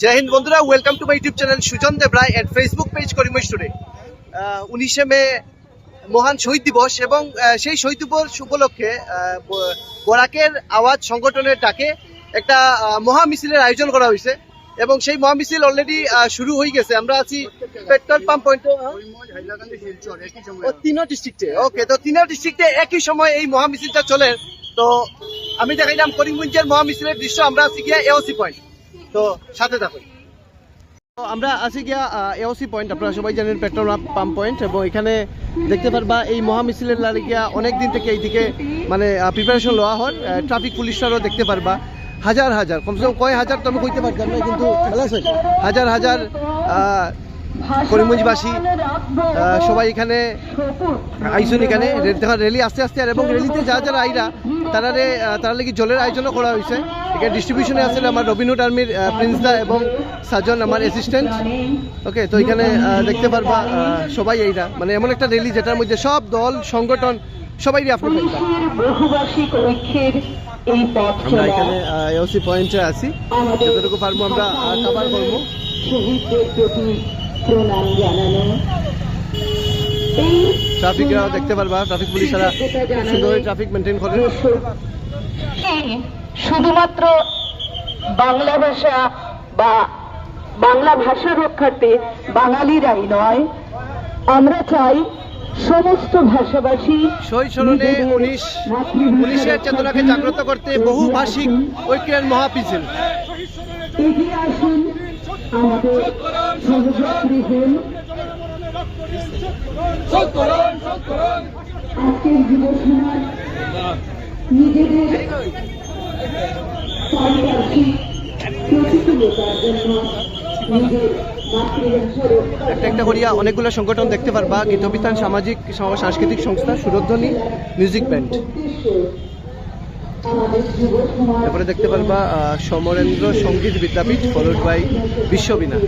জয় হিন্দ বন্ধুরা welcome to my YouTube channel Sujan Debroy and Facebook page করিমই স্টুডে উনিশে মে মহান শহীদ দিবস এবং সেই শহীদ দিবস উপলক্ষে বরাকের আওয়াজ সংগঠনের ডাকে একটা মহা মিছিলের আয়োজন করা হয়েছে এবং সেই মহা মিছিল অলরেডি শুরু হয়ে গেছে। আমরা আছি পেট্রোল পাম্প পয়েন্ট তিনো ডিস্ট্রিক্টে ওকে তো তিনো ডিস্ট্রিক্টে একই সময় এই মহা মিছিলটা চলে। তো আমি দেখাইলাম করিমগঞ্জের মহা মিছিলের দৃশ্য। আমরা আছি গিয়া এওসি পয়েন্ট তো সাথে থাকুন। আমরা আছি গিয়া এওসি পয়েন্ট আপনারা সবাই জানেন পেট্রোল পাম্প পয়েন্ট এবং এখানে দেখতে পারবা এই মহা মিছিলের লাগিয়া অনেক দিন থেকে এইদিকে মানে প্রিপারেশন লওয়া হয় ট্রাফিক পুলিশরাও দেখতে পারবা। হাজার হাজার, কমসে কম কয় হাজার তো আমি কইতে পারতাম না, কিন্তু? হাজার হাজার করিমগঞ্জবাসী সবাই এখানে আইসুন এখানে। রে- দেখা র্যালি আস্তে আস্তে আর, এবং র্যালিতে যা যারা আইরা তারা তারা লাগি জলের আয়োজনও করা হয়েছে এখানে ডিস্ট্রিবিউশনে আছে আমার রবিনহুড আর্মির প্রিন্সদা এবং সাজন, আমার অ্যাসিস্ট্যান্ট ওকে তো এখানে দেখতে পারবা সবাই এইরা। মানে এমন একটা র্যালি যেটার মধ্যে সব দল, সংগঠন সবাই আপনি আমরা এখানে এওসি পয়েন্টে আছি। যতটুকু পারব আমরা কাবার করব। শহীদদের প্রতি প্রণাম জানানো। ট্রাফিকরাও দেখতে পারবা। ট্রাফিক পুলিশরা খুব সুন্দর ট্রাফিক মেনটেন করে। শুধুমাত্র বাংলা ভাষা বা বাংলা ভাষা রক্ষার্থে বাঙালিরাই নয় আমরা চাই সমস্ত ভাষাভাষী শহীদ স্মরণে উনিশ উনিশের চেতনাকে জাগ্রত করতে বহুভাষিক ঐক্যের মহাপিছিল। এগিয়ে আসুন আমাদের আজকের যুব সমাজ নিজেদের পারিপার্শ্বিক প্রতিকূলতার জন্য নিজের একটা একটা করিয়া অনেকগুলো সংগঠন দেখতে পারবা গীতবিতান সামাজিক সাংস্কৃতিক সংস্থা সুরধ্বনি মিউজিক ব্যান্ড উদ্দেশ্যে আমাদের যুব সমাজ তারপরে দেখতে পারবা সমরেন্দ্র সংগীত বিদ্যাপীঠ ফলোড বাই বিশ্ববিনা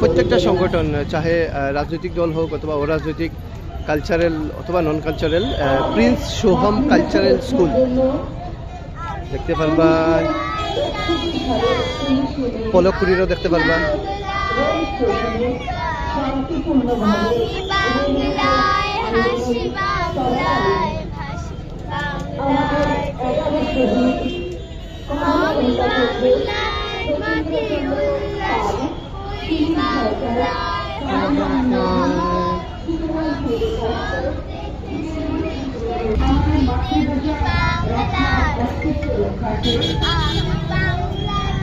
প্রত্যেকটা সংগঠন, চাহে রাজনৈতিক দল হোক অথবা অরাজনৈতিক কালচারাল অথবা non cultural prince Soham cultural school দেখতে পারবা পলকুড়িরও দেখতে পারবা।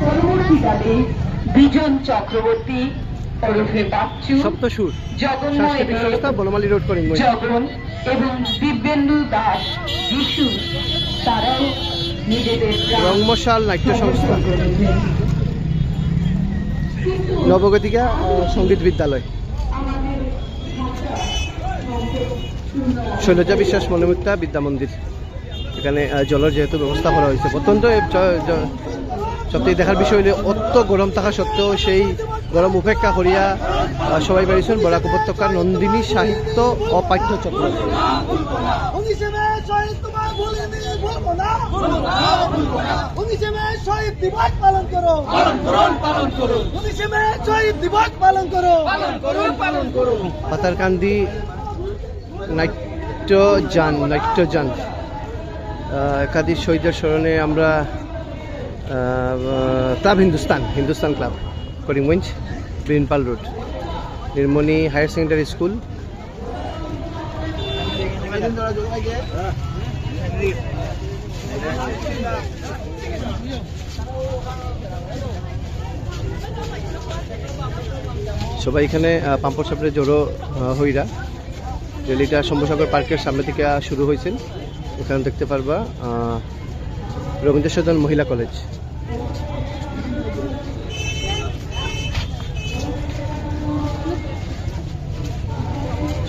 পরবর্তীকালে বিজন চক্রবর্তী ওরফে বাচ্চু সপ্তসুর সাংস্কৃতিক সংস্থা বনমালী রোড করিমগঞ্জ। জগন এবং দিব্যেন্দু দাস যিশু রংমশাল নাট্য সংস্থা। নবগতিকা সংগীত বিদ্যালয়। শৈলজা বিশ্বাস মনোমুক্তা বিদ্যা মন্দির। এখানে জলের যেহেতু ব্যবস্থা করা হয়েছে জ- সবথেকে দেখার বিষয় হলে অত গরম থাকা সত্ত্বেও সেই গরম উপেক্ষা করিয়া সবাই বেরিয়েছেন বরাক উপত্যকার নন্দিনী সাহিত্য ও পাঠ্য পাতারকান্দি নাট্য যান নাট্য একাধিক শহীদের স্মরণে আমরা ক্লাব হিন্দুস্তান হিন্দুস্তান ক্লাব, করিমগঞ্জ বিনপাল রোড, নির্মণি হায়ার সেকেন্ডারি স্কুল। সবাই এখানে পাম্পর সাপড়ে জড়ো হইরা। রেলিটা শম্ভসাগর পার্কের সামনে থেকে শুরু হয়েছে। এখানে দেখতে পারবা রবীন্দ্র সদন মহিলা কলেজ।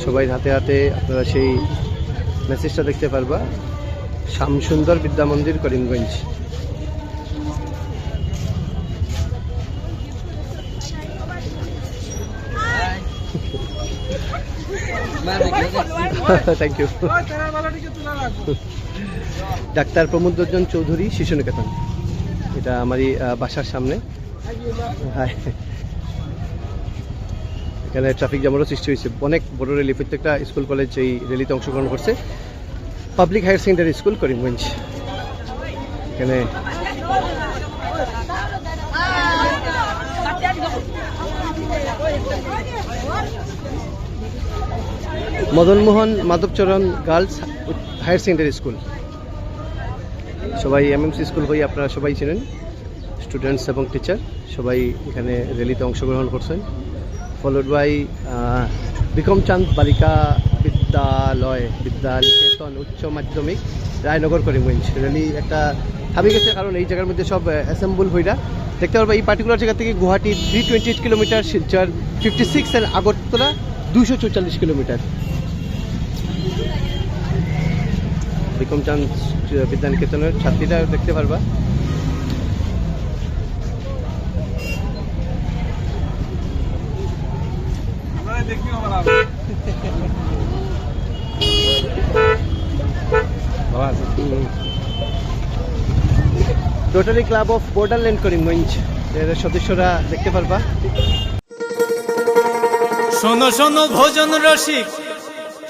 সবাই হাতে হাতে আপনারা সেই মেসেজটা দেখতে পারবা। Shyamsundar Vidya Mandir Karimganj. Thank you doctor Pramod Ranjan Chowdhury Shishu Niketan এটা আমারই বাসার সামনে। এখানে ট্রাফিক জ্যামেরও সৃষ্টি হয়েছে। অনেক বড় র্যালি প্রত্যেকটা স্কুল কলেজ এই র্যালিতে অংশগ্রহণ করছে। Public higher secondary school Karimganj এখানে Madanmohan Madhabcharan girls higher secondary school. সবাই এমএমসি স্কুল হয়ে আপনারা সবাই চেনেন। স্টুডেন্টস এবং টিচার সবাই এখানে র্যালিতে অংশগ্রহণ করছেন। ফলোড বাই বিক্রম চাঁদ বালিকা বিদ্যালয় বিদ্যানিকেতন উচ্চ মাধ্যমিক, রায়নগর করিমগঞ্জ। র্যালি একটা থামি গেছে, কারণ এই জায়গার মধ্যে সব অ্যাসেম্বল হইরা। দেখতে পারবা, এই পার্টিকুলার জায়গা থেকে Guwahati three twenty eight kilometre Silchar fifty six and Agartala দুশো চৌচল্লিশ কিলোমিটার বিক্রম চাঁদ বিদ্যানিকেতনের ছাত্রীরা দেখতে পারবা। Rotary club of borderland Karimganj এর সদস্যরা দেখতে পারবা। শোনো শোনো ভোজন রসিক।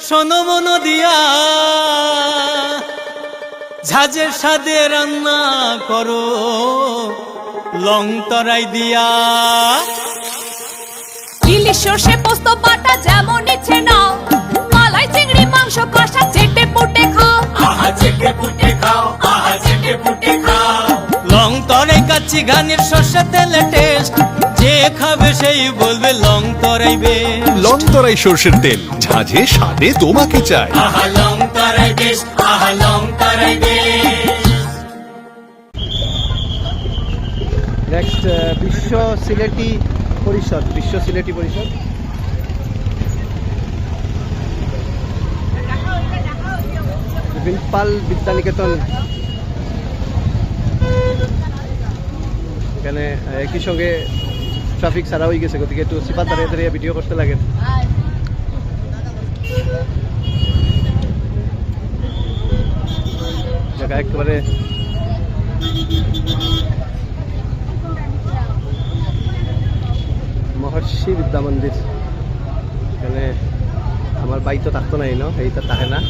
শোনো মন দিয়া। ঝাঁঝের সাদে রান্না করো লং তরাই দিয়া। ইলিশ সর্ষে পোস্ত বাটা যেমন ইচ্ছে নাও। মালাই চিংড়ি মাংস কষা লং তরাই কাচ্চি গানের শস্য তেলে টেস্ট যে খাবে সেই বলবে লং তরাইবে লং তরাই সর্ষের তেল ঝাঁঝে স্বাদে তোমাকে চাই। আহা লং তরাই বেশ আহা লং তরাই নেক্সট বিশ্ব সিলেটি পরিষদ বিশ্ব সিলেটি পরিষদ। বিনপাল বিদ্যানিকেতন। এখানে একই সঙ্গে ট্রাফিক ছাড়া হয়ে গেছে, গতিকে একটু সিপাত দাঁড়িয়ে দাঁড়িয়ে ভিডিও করতে লাগে। জায়গা একেবারে মহর্ষি বিদ্যা মন্দির। এখানে আমার বাই তো থাকতো নাই ন? এইটা থাকে না।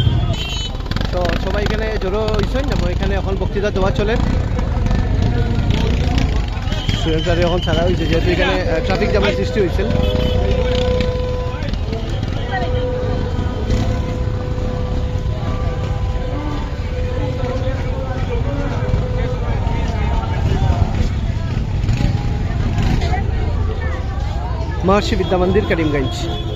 তো সবাই এখানে জড়ো হয়েছেন এবং এখানে এখন বক্তৃতা দেওয়া চলে স্টুডেন্টরা এখন ছাড়া হয়েছে যেহেতু এখানে ট্রাফিক জ্যামের সৃষ্টি হয়েছিল महर्षि विद्या मंदिर करीमगंज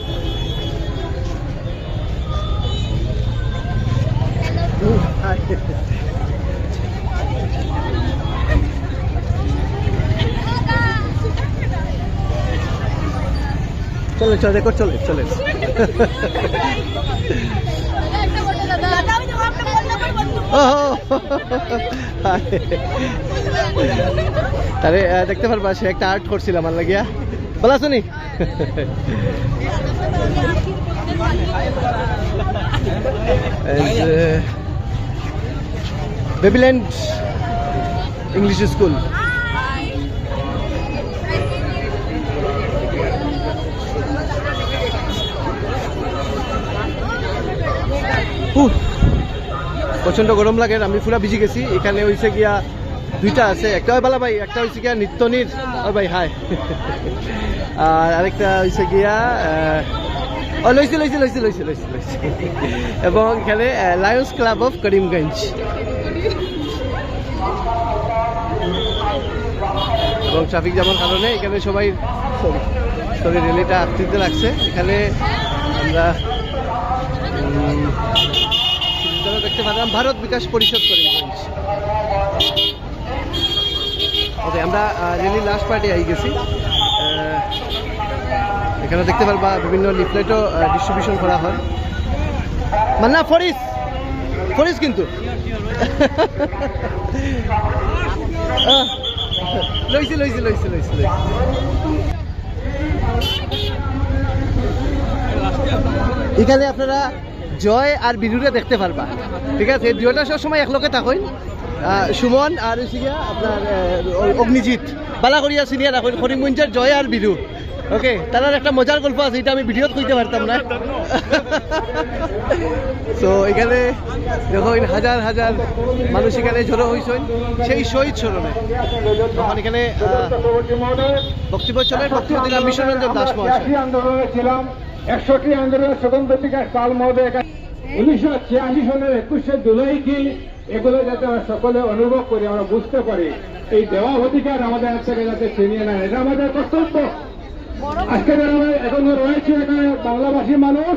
চলে চলে রেকর্ড চলে চলে। আহ, দেখতে পারবা সে একটা আর্ট করছিল আমার লাগিয়া। বলা শুনি। বেবিল্যান্ড ইংলিশ স্কুল উহ, প্রচণ্ড গরম লাগে আমি পুরা ভিজি গেছি। এখানে হয়েছে গিয়া দুইটা আছে একটা হয় বালা ভাই একটা হয়েছে গিয়া নিত্যনির। ও ভাই হাই। আর আরেকটা হয়েছে গিয়া ও লইছি লইছি লইছি লইছি লইছি লইছি। এবং এখানে লায়ন্স ক্লাব অফ করিমগঞ্জ এবং ট্রাফিক জ্যামের কারণে এখানে সবাই সরি রেলিটা আটটিতে লাগছে। এখানে আমরা চিত্রটা দেখতে পেলাম ভারত বিকাশ পরিষদ করিমগঞ্জ ওকে, আমরা রেলি লাস্ট পার্টে আই গেছি। এখানে দেখতে পারবা বিভিন্ন লিফলেটও ডিস্ট্রিবিউশন করা হয়। মান্না ফরিস ফরিস কিন্তু। লইছি লইছি লইছি লইছি লইছি। এখানে আপনারা জয় আর বিরুরে দেখতে পারবা। ঠিক আছে? দুটা সব সময় একলগে থাকুন। সুমন আর হচ্ছে আপনার অগ্নিজিৎ। বালা করিয়া সিনিয়র রাখুন করিমগঞ্জের জয় আর বিরু। ওকে তার একটা মজার গল্প আছে, এটা আমি ভিডিওত কইতে পারতাম না। তো এখানে দেখুন হাজার হাজার মানুষ এখানে জড়ো হয়েছেন সেই শহীদ স্মরণে। তখন এখানে বক্তব্য চলে, বক্তব্য দিলাম বিশ্বরঞ্জন দাস মহাশয়। একষট্টি আন্দোলনের স্বতন্ত্র বিকাশ কাল মহোদয় উনিশশো ছিয়াশি সনের একুশে জুলাই কি এগুলো যাতে আমরা সকলে অনুভব করি, আমরা বুঝতে পারি। এই দেওয়া অধিকার আমাদের হাত থেকে যাতে ছিনিয়ে নেয়। এটা আমাদের কর্তব্য। আজকে যারা এখনও রয়েছে এখানে বাংলাভাষী মানুষ,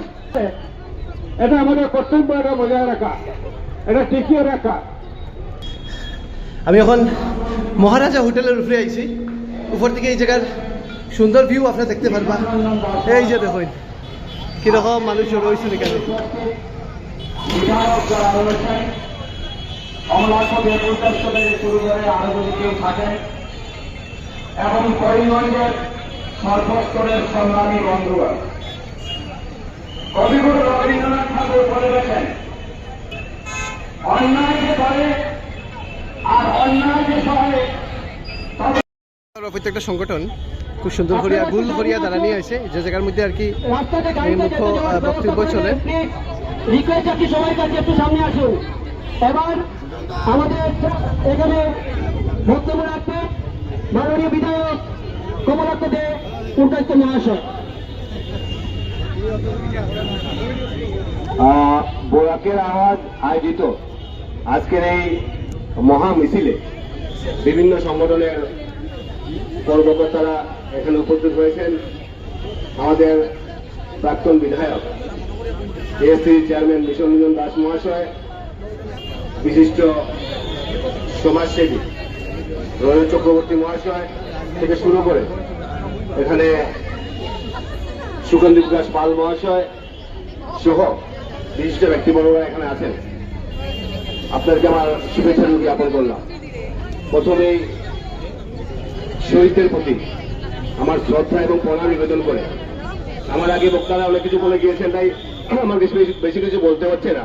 এটা আমাদের কর্তব্য, এটা বজায় রাখা। এটা টিকিয়ে রাখা। আমি এখন মহারাজা হোটেলের উপরে আইছি। উপর থেকে এই জায়গার সুন্দর ভিউ আপনারা দেখতে পারবা। এই যে দেখুন। কীরকম মানুষ রয়েছে এখানে? এবং করিমগঞ্জের সর্বস্তরের সংগ্রামী বন্ধুগণ কবিগুরু রবীন্দ্রনাথ ঠাকুর বলে গেছেন অন্যায় যে করে আর অন্যায় যে সহে প্রত্যেকটা সংগঠন খুব সুন্দর করিয়া গুল করিয়া দাঁড়ানি আছে যে জায়গার মধ্যে আর কি মুখ্য বক্তব্য চলে। রিকোয়েস্ট আছে সবাই কাছে একটু সামনে আসুন। এবার আমাদের এখানে বক্তব্য রাখতে মাননীয় বিধায়ক কমলাক্ষ দে উল্টাইত মহাশয়। বোরাকের আওয়াজ আয়োজিত। আজকের এই মহা মিছিলে বিভিন্ন সংগঠনের কর্মকর্তারা এখানে উপস্থিত হয়েছেন। আমাদের প্রাক্তন বিধায়ক, এএসসি চেয়ারম্যান মিশন রঞ্জন দাস মহাশয়, বিশিষ্ট সমাজসেবী রঞ্জন চক্রবর্তী মহাশয় থেকে শুরু করে এখানে সুগন্ধি প্রকাশ পাল মহাশয় সহ বিশিষ্ট ব্যক্তিবর্গরা এখানে আছেন। আপনাদেরকে আমার শুভেচ্ছা জ্ঞাপন করলাম। প্রথমেই শহীদদের প্রতি আমার শ্রদ্ধা এবং প্রণাম নিবেদন করে। আমার আগে বক্তারা অনেক কিছু বলে গিয়েছেন, তাই আমার বেশি বেশি- কিছু বলতে হচ্ছে না।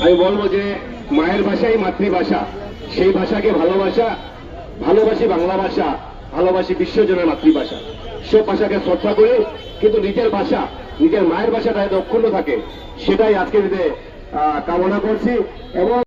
আমি বলব যে, মায়ের ভাষাই মাতৃভাষা। সেই ভাষাকে ভালোবাসা, ভালোবাসি বাংলা ভাষা, ভালোবাসি বিশ্বজনের মাতৃভাষা। সব ভাষাকে শ্রদ্ধা করি, কিন্তু নিজের ভাষা, নিজের মায়ের ভাষাটা যাতে অক্ষুণ্ণ থাকে, সেটাই আজকে দিনে কামনা করছি এবং